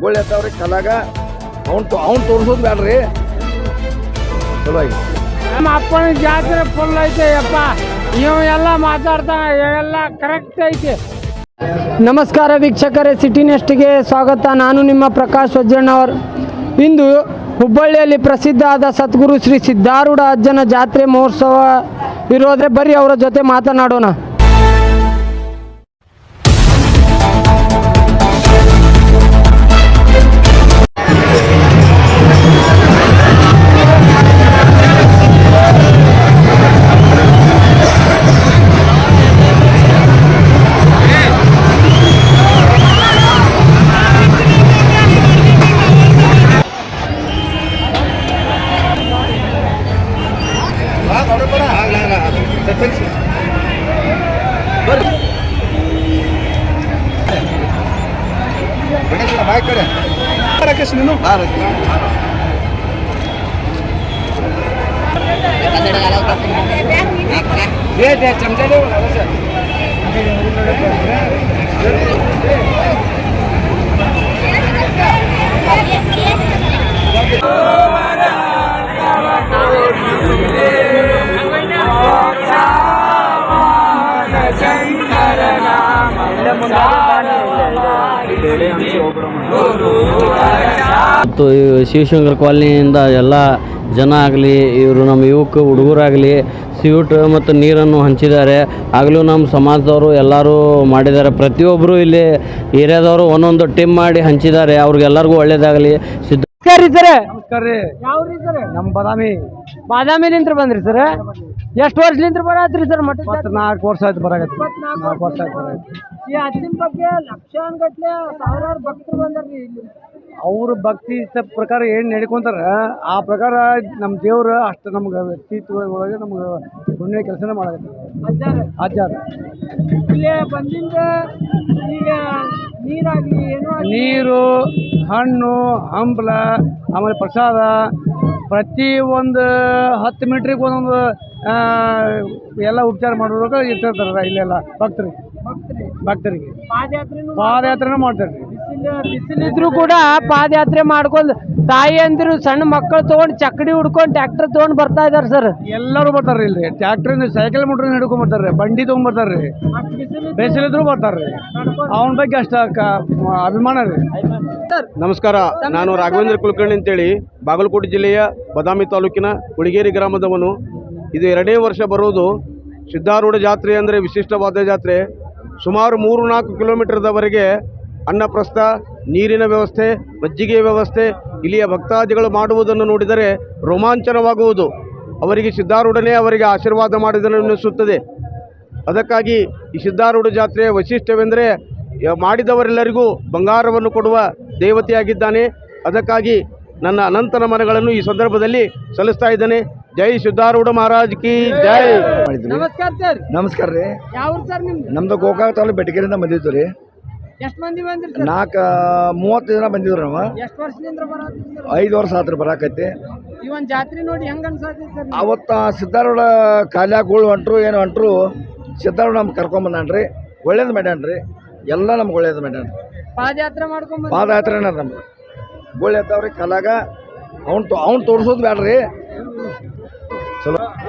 ಗೋಳಿ ಎತ್ತಾವ್ರಿ ಕಲಾಗ ಅವ್ನು ಅವ್ನು ತೋರ್ಸೋದ್ ಬ್ಯಾಡ್ರಿ. ಚಲೋ ಆಗಿ. ನಮ್ಮ ಅಪ್ಪನ ಜಾತ್ರೆ ಫುಲ್ ಐತೆ ಅಪ್ಪ. ಇವ್ ಎಲ್ಲ ಮಾತಾಡ್ತಾ ಎಲ್ಲ ಕರೆಕ್ಟ್ ಐತೆ. ನಮಸ್ಕಾರ ವೀಕ್ಷಕರೇ ಸಿಟಿ ನೆಸ್ಟ್ಗೆ ಸ್ವಾಗತ. ನಾನು ನಿಮ್ಮ ಪ್ರಕಾಶ್ ವಜ್ರಣ್ಣವರ್ ಇಂದು ಹುಬ್ಬಳ್ಳಿಯಲ್ಲಿ ಪ್ರಸಿದ್ಧ ಆದ ಸದ್ಗುರು ಶ್ರೀ ಸಿದ್ಧಾರೂಢ ಅಜ್ಜನ ಜಾತ್ರೆ ಮಹೋತ್ಸವ ಇರೋದ್ರೆ ಬರ್ರಿ ಅವರ ಜೊತೆ ಮಾತನಾಡೋಣ. ರಾಕೇಶ್ ನೀನು ಚಮಚ Oh, my ಮತ್ತು ಶಿವಶಂಕರ್ ಕಾಲನಿಯಿಂದ ಎಲ್ಲ ಜನ ಆಗಲಿ ಇವರು ನಮ್ಮ ಯುವಕ ಹುಡುಗರಾಗಲಿ ಸ್ವೀಟ್ ಮತ್ತು ನೀರನ್ನು ಹಂಚಿದ್ದಾರೆ. ಆಗಲೂ ನಮ್ಮ ಸಮಾಜದವರು ಎಲ್ಲರೂ ಮಾಡಿದ್ದಾರೆ. ಪ್ರತಿಯೊಬ್ಬರು ಇಲ್ಲಿ ಏರಿಯಾದವರು ಒಂದೊಂದು ಟೀಮ್ ಮಾಡಿ ಹಂಚಿದ್ದಾರೆ. ಅವ್ರಿಗೆಲ್ಲರಿಗೂ ಒಳ್ಳೇದಾಗಲಿ. ಸಿದ್ಧ ಸರಿ ಸರ್. ನಮಸ್ಕಾರ ರೀ. ಯಾವ್ರಿ ಸರ್? ನಮ್ಮ ಬಾದಾಮಿ. ಬಾದಾಮಿಲಿಂತ್ರ ಬಂದ್ರಿ ಸರ್? ಎಷ್ಟು ವರ್ಷದಿಂದ ಬರತ್ರಿ ಸರ್ ಮಠ ನಾಲ್ಕು ವರ್ಷ ಆಯ್ತು ಬರಾಗತ್ತೆ ನಾಲ್ಕು ವರ್ಷ ಆಯ್ತು ಬರಾಕತ್ತಿ ಈ ಅಜ್ಜನ ಬಗ್ಗೆ ಲಕ್ಷಾನ್ಗಟ್ಲೆ ಸಾವಿರಾರು ಭಕ್ತರು ಬಂದಾರ್ರಿ ಇಲ್ಲಿ. ಅವ್ರ ಭಕ್ತಿ ಪ್ರಕಾರ ಏನು ನಡ್ಕೊಂತಾರ? ಆ ಪ್ರಕಾರ ನಮ್ಮ ದೇವ್ರು ಅಷ್ಟು ನಮ್ಗೆ ವ್ಯಕ್ತಿತ್ವ ಒಳಗೆ ನಮ್ಗೆ ಪುಣ್ಯ ಕೆಲಸನೇ ಮಾಡಕತ್ತಿ ಅಜ್ಜಾರ ಇಲ್ಲಿ ಬಂದಿಂದ ಈಗ ನೀರಾಗ್ಲಿ ಏನೋ ಆಗ್ಲಿ ನೀರು ಹಣ್ಣು ಹಂಬಲ ಆಮೇಲೆ ಪ್ರಸಾದ ಪ್ರತಿ ಒಂದು ಹತ್ತು ಮೀಟ್ರಿಗೆ ಒಂದೊಂದು ಎಲ್ಲ ಉಪಚಾರ ಮಾಡುವಾಗ ಇರ್ತಿರ್ತಾರ ಇಲ್ಲೆಲ್ಲ ಭಕ್ತರಿಗೆ ಭಕ್ತರಿ. ಭಕ್ತರಿಗೆ. ಪಾದಯಾತ್ರೆನೂ ಮಾಡ್ತಾರೆ. ರೀ ಬಿಸಿಲು ಬಿಸಿಲಿದ್ರು ಕೂಡ ಪಾದಯಾತ್ರೆ ಮಾಡ್ಕೊಂಡು ತಾಯಿ ಅಂದಿರು ಸಣ್ಣ ಮಕ್ಕಳು ತಗೊಂಡು ಚಕ್ಕಡಿ ಹುಡ್ಕೊಂಡು ಟ್ರಾಕ್ಟರ್ ತಗೊಂಡು ಬರ್ತಾ ಇದಾರೆ ಸರ್. ಎಲ್ಲರೂ ಬರ್ತಾರೆ ಇಲ್ರಿ. ಟ್ರ್ಯಾಕ್ಟ್ರಿಂದ ಸೈಕಲ್ ಮೋಟ್ರ್ ಹಿಡ್ಕೊಂಡ್ ಬರ್ತಾರೆ. ಬಂಡಿ ತೊಗೊಂಬರ್ತಾರೆ ರೀ ಬಿಸಿಲಿದ್ರು ಬರ್ತಾರೆ. ರೀ ಅವನ ಬಗ್ಗೆ ಅಷ್ಟ ಕ- ಅಭಿಮಾನ ರೀ. ನಮಸ್ಕಾರ. ನಾನು ರಾಘವೇಂದ್ರ ಕುಲಕರ್ಣಿ ಅಂತೇಳಿ ಬಾಗಲಕೋಟೆ ಜಿಲ್ಲೆಯ ಬದಾಮಿ ತಾಲೂಕಿನ ಉಳಿಗೇರಿ ಗ್ರಾಮದವನು. ಇದು ಎರಡೇ ವರ್ಷ ಬರೋದು ಸಿದ್ಧಾರೂಢ ಜಾತ್ರೆ ಅಂದರೆ ವಿಶಿಷ್ಟವಾದ ಜಾತ್ರೆ. ಸುಮಾರು ಮೂರು ನಾಲ್ಕು ಕಿಲೋಮೀಟರ್ದವರೆಗೆ ಅನ್ನಪ್ರಸ್ಥ, ನೀರಿನ ವ್ಯವಸ್ಥೆ ಮಜ್ಜಿಗೆ ವ್ಯವಸ್ಥೆ, ಇಲ್ಲಿಯ ಭಕ್ತಾದಿಗಳು ಮಾಡುವುದನ್ನು ನೋಡಿದರೆ ರೋಮಾಂಚನವಾಗುವುದು. ಅವರಿಗೆ ಸಿದ್ಧಾರೂಢನೇ ಅವರಿಗೆ ಆಶೀರ್ವಾದ ಮಾಡಿದನು ಎನ್ನಿಸುತ್ತದೆ. ಅದಕ್ಕಾಗಿ ಈ ಸಿದ್ಧಾರೂಢ ಜಾತ್ರೆಯ ವೈಶಿಷ್ಟ್ಯವೆಂದರೆ ಮಾಡಿದವರೆಲ್ಲರಿಗೂ ಬಂಗಾರವನ್ನು ಕೊಡುವ ದೇವತೆಯಾಗಿದ್ದಾನೆ. ಅದಕ್ಕಾಗಿ ನನ್ನ ಅನಂತನ ಮನಗಳನ್ನು ಈ ಸಂದರ್ಭದಲ್ಲಿ ಸಲ್ಲಿಸ್ತಾ ಇದ್ದೇನೆ. ಜೈ ಸಿದ್ಧಾರೂಢ ಮಹಾರಾಜ್ ಕಿ ಜೈ. ನಮಸ್ಕಾರ ಸರ್. ನಮಸ್ಕಾರ ರೀ. ಯಾವ ಸರ್ ನಿಮ್ದು? ನಮ್ದು ಗೋಕಾಕ್ ತಾಲೂಕು ಬೆಟಗೇರಿಂದ ಬಂದಿದ್ದು ರೀ. ಎಷ್ಟು ಮಂದಿ ಬಂದ್ರಿ ನಾಲ್ಕು ಮೂವತ್ತು ಜನ ಬಂದಿದ್ರು ನಾವು ಎಷ್ಟು ವರ್ಷದಿಂದ ಐದು ವರ್ಷ ಆತ್ರ ಬರಾಕೈತಿ ಈ ಒಂದ್ ಜಾತ್ರೆ ನೋಡಿ ಹೆಂಗ್ ಅನ್ಸಾತಿ ಸರ್ ಅವತ್ತ ಸಿದ್ಧಾರೂಢ ಕಾಲ್ಯಾಗಳು ಹೊಂಟ್ರು ಏನು ಹೊಂಟ್ರು ಸಿದ್ಧಾರೂಢ ನಮ್ಗೆ ಕರ್ಕೊಂಬಂದಾನ್ರಿ ಒಳ್ಳೇದು ಮಾಡ್ಯಾನ್ರಿ ಎಲ್ಲ ನಮ್ಗೆ ಒಳ್ಳೇದು ಮಾಡ್ಯಾನ ಪಾದಯಾತ್ರೆ ಮಾಡ್ಕೊಂಡ್ ಪಾದಯಾತ್ರೆನ ನಮ್ಗೆ ಗೋಳಿ ಎತ್ತವ್ರಿ ಕಲಾಗ. ಅವ್ನು ಅವ್ನು ತೋರ್ಸೋದು ಬ್ಯಾಡ್ರಿ. ಚಲೋ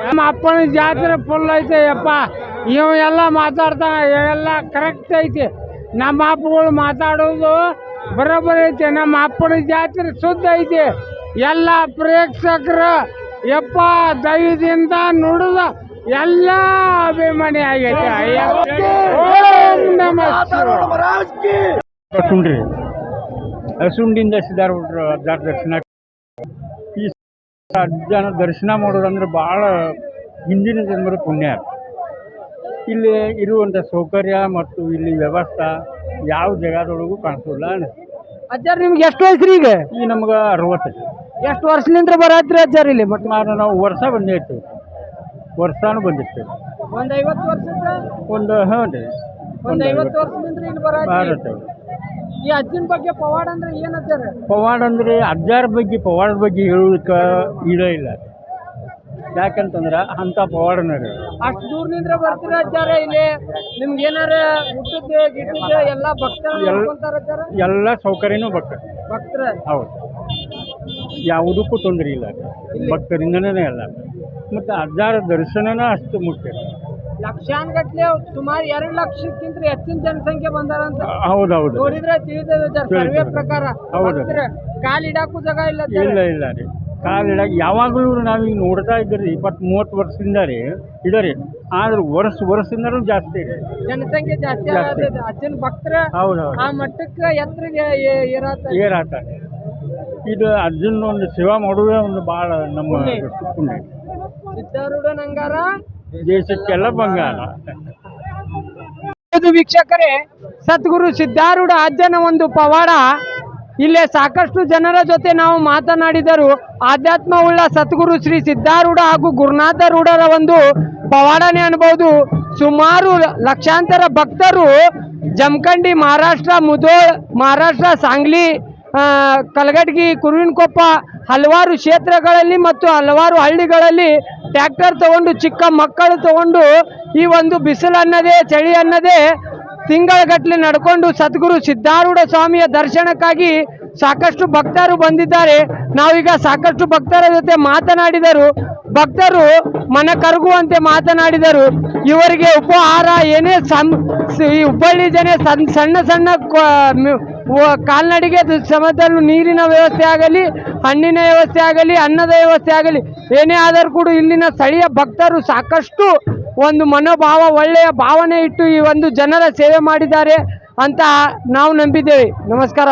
ನಮ್ಮ ಅಪ್ಪನ ಜಾತ್ರೆ ಫುಲ್ ಐತೆ ಯಪ್ಪ ಇವ ಎಲ್ಲ ಮಾತಾಡ್ತಾ, ಎಲ್ಲ ಕರೆಕ್ಟ್ ಐತೆ. ನಮ್ಮ ಅಪ್ಪಗಳು ಮಾತಾಡೋದು ಬರೋಬ್ಬರಿ ಐತೆ. ನಮ್ಮ ಅಪ್ಪನ ಜಾತ್ರೆ ಶುದ್ಧ ಐತೆ. ಎಲ್ಲ ಪ್ರೇಕ್ಷಕರ ಯಪ್ಪ, ದಯದಿಂದ ನುಡಿದ ಎಲ್ಲ ಅಭಿಮಾನಿ ಆಗೈತೆ. ಹಸುಂಡ್ರಿ ಹಸುಂಡಿಂದ ಅಜ್ಜಾರ ದರ್ಶನ ಅಜ್ಜನ ದರ್ಶನ ಮಾಡೋದಂದ್ರೆ ಭಾಳ ಹಿಂದಿನ ಜನ್ಮದ ಪುಣ್ಯ. ಇಲ್ಲಿ ಇರುವಂಥ ಸೌಕರ್ಯ ಮತ್ತು ಇಲ್ಲಿ ವ್ಯವಸ್ಥೆ ಯಾವ ಜಗದೊಳಗೂ ಕಾಣಿಸೋಲ್ಲ ಅಜ್ಜಾರ್ ನಿಮ್ಗೆ ಎಷ್ಟು ವಯಸ್ಸ್ರಿ ಈಗ? ಈ ನಮ್ಗೆ ಅರವತ್ತು. ಎಷ್ಟು ವರ್ಷದಿಂದ ಬರತ್ರಿ ಅಜ್ಜಾರ್ ಇಲ್ಲಿ? ಬಟ್ ನಾನು ನಾವು ವರ್ಷ ಬಂದಿರ್ತೀವಿ ವರ್ಷಾನು ಬಂದಿರ್ತೇವೆ. ಒಂದ್ ಐವತ್ತು ವರ್ಷ ಒಂದು ಹ್ಞೂ ರೀ. ಒಂದ್ ಐವತ್ತು ವರ್ಷದಿಂದ ಇಲ್ಲಿ ಭಾರತ ಈ ಅಜ್ಜನ ಬಗ್ಗೆ ಪವಾಡ ಅಂದ್ರೆ ಏನಂತಾರೆ ಪವಾಡ ಅಂದರೆ ಅಜ್ಜಾರ ಬಗ್ಗೆ ಪವಾಡ ಬಗ್ಗೆ ಹೇಳೋದಕ್ಕೆ ಇದೇ ಇಲ್ಲ. ಯಾಕಂತಂದ್ರೆ ಅಂಥ ಪವಾಡನ ರೀ ಅಷ್ಟು ದೂರದಿಂದ ಬರ್ತೀರ ಅಜ್ಜಾರ ಇಲ್ಲಿ? ನಿಮ್ಗೆ ಏನಾರ ಊಟದ್ದು ಗಿಟ್ಟಿದ್ದೆ ಎಲ್ಲ ಭಕ್ತರ ಎಲ್ಲ ಸೌಕರ್ಯನೂ ಭಕ್ತ ಭಕ್ತರ? ಹೌದು. ಯಾವುದಕ್ಕೂ ತೊಂದರೆ ಇಲ್ಲ. ಭಕ್ತರಿಂದನೇ ಎಲ್ಲ ಮತ್ತು ಅಜ್ಜಾರ ದರ್ಶನನ ಅಷ್ಟು ಮುಖ್ಯ. ಲಕ್ಷಾನ್ ಗಟ್ಲೆ ಸುಮಾರು ಎರಡು ಲಕ್ಷಕ್ಕಿಂತ ಹೆಚ್ಚಿನ ಜನಸಂಖ್ಯೆ ಬಂದಾರಂತ. ಹೌದು ಹೌದು ನೋಡಿದ್ರೆ ತಿಳಿದ ಸರ್ವೆ ಪ್ರಕಾರ. ಹೌದು. ಕಾಲಿಡಾಕು ಜಾಗ ಇಲ್ಲ. ಇಲ್ಲ ಇಲ್ಲ ರೀ. ಯಾವಾಗಲೂ ಯಾವಾಗಲೂ ನಾವೀಗ ನೋಡ್ತಾ ಇದ್ದೀರಿ ಇಪ್ಪತ್ತು ಮೂವತ್ತು ವರ್ಷದಿಂದ ರೀ ಇದರಿ ಆದ್ರೆ ವರ್ಷ ವರ್ಷದಿಂದನೂ ಜಾಸ್ತಿ ಇದೆ ಜನಸಂಖ್ಯೆ ಜಾಸ್ತಿ. ಆಗತ್ತದ ಅಜ್ಜನ ಭಕ್ತರ ಹೌದು ಹೌದು ಆ ಮಟ್ಟಕ್ಕೆ ಎತ್ತರಿಗೆ ಏರಾತ ಇದು. ಅಜ್ಜನ ಒಂದು ಸೇವಾ ಮಾಡುವುದೇ ಒಂದು ಭಾಳ ನಮ್ಮ ಪುಣ್ಯ. ಪುಣ್ಯ. ಸಿದ್ಧಾರೂಢ ನಂಗಾರ ದೇಶಕ್ಕೆಲ್ಲ ಬಂಗಾರ. ಇದು ವೀಕ್ಷಕರೇ ಸದ್ಗುರು ಸಿದ್ಧಾರೂಢ ಅಜ್ಜನ ಒಂದು ಪವಾಡ. ಇಲ್ಲೇ ಸಾಕಷ್ಟು ಜನರ ಜೊತೆ ನಾವು ಮಾತನಾಡಿದರು ಆಧ್ಯಾತ್ಮವುಳ್ಳ ಸದ್ಗುರು ಶ್ರೀ ಸಿದ್ಧಾರೂಢ ಹಾಗೂ ಗುರುನಾಥರೂಢರ ಒಂದು ಪವಾಡನೆ ಅನ್ಬಹುದು ಸುಮಾರು ಲಕ್ಷಾಂತರ ಭಕ್ತರು ಜಮಖಂಡಿ ಮಹಾರಾಷ್ಟ್ರ ಮುಧೋಳ್ ಮಹಾರಾಷ್ಟ್ರ ಸಾಂಗ್ಲಿ ಕಲಗಡ್ಗಿ ಕುರುವಿನಕೊಪ್ಪ ಹಲವಾರು ಕ್ಷೇತ್ರಗಳಲ್ಲಿ ಮತ್ತು ಹಲವಾರು ಹಳ್ಳಿಗಳಲ್ಲಿ ಟ್ಯಾಕ್ಟರ್ ತಗೊಂಡು, ಚಿಕ್ಕ ಮಕ್ಕಳು ತಗೊಂಡು ಈ ಒಂದು ಬಿಸಿಲು ಅನ್ನದೇ ಚಳಿ ಅನ್ನದೇ ತಿಂಗಳಗಟ್ಟಲೆ ನಡ್ಕೊಂಡು ಸದ್ಗುರು ಸಿದ್ಧಾರೂಢ ಸ್ವಾಮಿಯ ದರ್ಶನಕ್ಕಾಗಿ ಸಾಕಷ್ಟು ಭಕ್ತರು ಬಂದಿದ್ದಾರೆ. ನಾವೀಗ ಸಾಕಷ್ಟು ಭಕ್ತರ ಜೊತೆ ಮಾತನಾಡಿದರು. ಭಕ್ತರು ಮನ ಕರಗುವಂತೆ ಮಾತನಾಡಿದರು. ಇವರಿಗೆ ಉಪಹಾರ ಏನೇ ಸಂ ಈ ಹುಬ್ಬಳ್ಳಿ ಜನ ಸಣ್ಣ ಸಣ್ಣ ಸಣ್ಣ ಕಾಲ್ನಡಿಗೆ ಸಮದಲ್ಲೂ ನೀರಿನ ವ್ಯವಸ್ಥೆ ಆಗಲಿ, ಹಣ್ಣಿನ ವ್ಯವಸ್ಥೆ ಆಗಲಿ, ಅನ್ನದ ವ್ಯವಸ್ಥೆ ಆಗಲಿ, ಏನೇ ಆದರೂ ಕೂಡ ಇಲ್ಲಿನ ಸ್ಥಳೀಯ ಭಕ್ತರು ಸಾಕಷ್ಟು ಒಂದು ಮನೋಭಾವ, ಒಳ್ಳೆಯ ಭಾವನೆ ಇಟ್ಟು ಈ ಒಂದು ಜನರ ಸೇವೆ ಮಾಡಿದ್ದಾರೆ ಅಂತ ನಾವು ನಂಬಿದ್ದೇವೆ ನಮಸ್ಕಾರ.